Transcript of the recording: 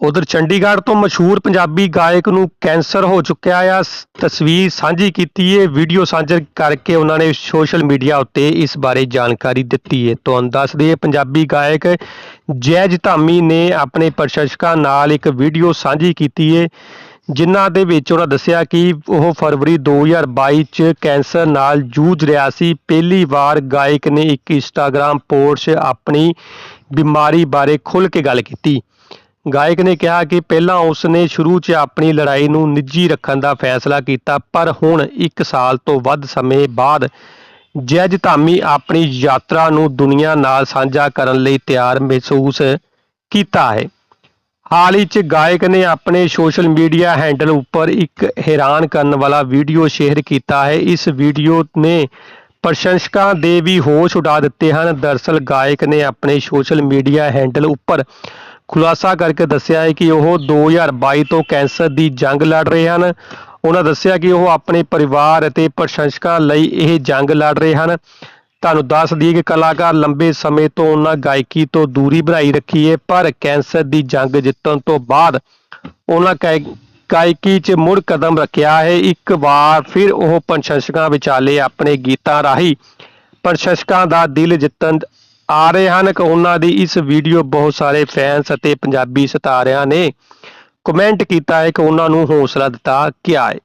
ਉਧਰ ਚੰਡੀਗੜ੍ਹ ਤੋਂ ਮਸ਼ਹੂਰ ਪੰਜਾਬੀ ਗਾਇਕ ਨੂੰ ਕੈਂਸਰ ਹੋ ਚੁੱਕਿਆ ਆ। ਤਸਵੀਰ ਸਾਂਝੀ ਕੀਤੀ ਹੈ ਵੀਡੀਓ ਸਾਂਝਾ ਕਰਕੇ ਉਹਨਾਂ ਨੇ ਸੋਸ਼ਲ ਮੀਡੀਆ ਉੱਤੇ ਇਸ ਬਾਰੇ ਜਾਣਕਾਰੀ ਦਿੱਤੀ ਹੈ ਤੁਹਾਨੂੰ ਦੱਸ ਦਈਏ ਪੰਜਾਬੀ ਗਾਇਕ ਜੈਜ ਧਾਮੀ ਨੇ ਆਪਣੇ ਪ੍ਰਸ਼ੰਸਕਾਂ ਨਾਲ ਇੱਕ ਵੀਡੀਓ ਸਾਂਝੀ ਕੀਤੀ ਹੈ ਜਿਨ੍ਹਾਂ ਦੇ ਵਿੱਚ ਉਹਨਾਂ ਦੱਸਿਆ ਕਿ ਉਹ ਫਰਵਰੀ 2022 ਚ ਕੈਂਸਰ ਨਾਲ ਜੂਝ ਰਿਹਾ ਸੀ। ਪਹਿਲੀ ਵਾਰ ਗਾਇਕ ਨੇ ਇੱਕ ਇੰਸਟਾਗ੍ਰam ਪੋਸਟ ਆਪਣੀ ਬਿਮਾਰੀ ਬਾਰੇ ਖੁੱਲ੍ਹ ਕੇ ਗੱਲ ਕੀਤੀ। ਗਾਇਕ ਨੇ ਕਿਹਾ ਕਿ ਪਹਿਲਾਂ ਉਸ ਨੇ ਸ਼ੁਰੂ 'ਚ ਆਪਣੀ ਲੜਾਈ ਨੂੰ ਨਿੱਜੀ ਰੱਖਣ ਦਾ ਫੈਸਲਾ ਕੀਤਾ, ਪਰ ਹੁਣ 1 ਸਾਲ ਤੋਂ ਵੱਧ ਸਮੇਂ ਬਾਅਦ ਜੈਜ ਧਾਮੀ ਆਪਣੀ ਯਾਤਰਾ ਨੂੰ ਦੁਨੀਆ ਨਾਲ ਸਾਂਝਾ ਕਰਨ ਲਈ ਤਿਆਰ ਮਹਿਸੂਸ ਕੀਤਾ ਹੈ। ਹਾਲ ਹੀ 'ਚ ਗਾਇਕ ਨੇ ਆਪਣੇ ਸੋਸ਼ਲ ਮੀਡੀਆ ਹੈਂਡਲ ਉੱਪਰ ਇੱਕ ਹੈਰਾਨ ਕਰਨ ਵਾਲਾ ਵੀਡੀਓ ਸ਼ੇਅਰ ਕੀਤਾ ਹੈ। ਇਸ ਵੀਡੀਓ ਨੇ ਪ੍ਰਸ਼ੰਸਕਾਂ ਦੇ ਵੀ ਹੋਸ਼ ਉਡਾ ਦਿੱਤੇ ਹਨ। ਦਰਸਲ ਗਾਇਕ ਨੇ ਆਪਣੇ ਸੋਸ਼ਲ ਮੀਡੀਆ ਹੈਂਡਲ ਉੱਪਰ ਖੁਲਾਸਾ ਕਰਕੇ ਦੱਸਿਆ ਹੈ ਕਿ ਉਹ 2022 ਤੋਂ ਕੈਂਸਰ ਦੀ ਜੰਗ ਲੜ ਰਹੇ ਹਨ। ਉਹਨਾਂ ਦੱਸਿਆ ਕਿ ਉਹ ਆਪਣੇ ਪਰਿਵਾਰ ਅਤੇ ਪ੍ਰਸ਼ੰਸਕਾਂ ਲਈ ਇਹ ਜੰਗ ਲੜ ਰਹੇ ਹਨ। ਤੁਹਾਨੂੰ ਦੱਸ ਦਈਏ ਕਿ ਕਲਾਕਾਰ ਲੰਬੇ ਸਮੇਂ ਤੋਂ ਉਹਨਾਂ ਗਾਇਕੀ ਤੋਂ ਦੂਰੀ ਬਣਾਈ ਰੱਖੀ ਹੈ, ਪਰ ਕੈਂਸਰ ਦੀ ਜੰਗ ਜਿੱਤਣ ਤੋਂ ਬਾਅਦ ਉਹਨਾਂ ਗਾਇ- ਗਾਇਕੀ 'ਚ ਮੁੜ ਕਦਮ ਰੱਖਿਆ ਹੈ। ਇੱਕ ਵਾਰ ਫਿਰ ਉਹ ਪ੍ਰਸ਼ੰਸਕਾਂ ਵਿਚਾਲੇ ਆਪਣੇ ਗੀਤਾਂ ਰਾਹੀਂ ਪ੍ਰਸ਼ੰਸਕਾਂ ਦਾ ਦਿਲ ਜਿੱਤਣ ਆ ਰਹੇ ਹਨ ਕਿ ਉਹਨਾਂ ਦੀ ਇਸ ਵੀਡੀਓ ਬਹੁਤ ਸਾਰੇ ਫੈਨਸ ਅਤੇ ਪੰਜਾਬੀ ਸਿਤਾਰਿਆਂ ਨੇ ਕਮੈਂਟ ਕੀਤਾ ਹੈ ਕਿ ਉਹਨਾਂ ਨੂੰ ਹੌਸਲਾ ਦਿੱਤਾ ਗਿਆ ਹੈ।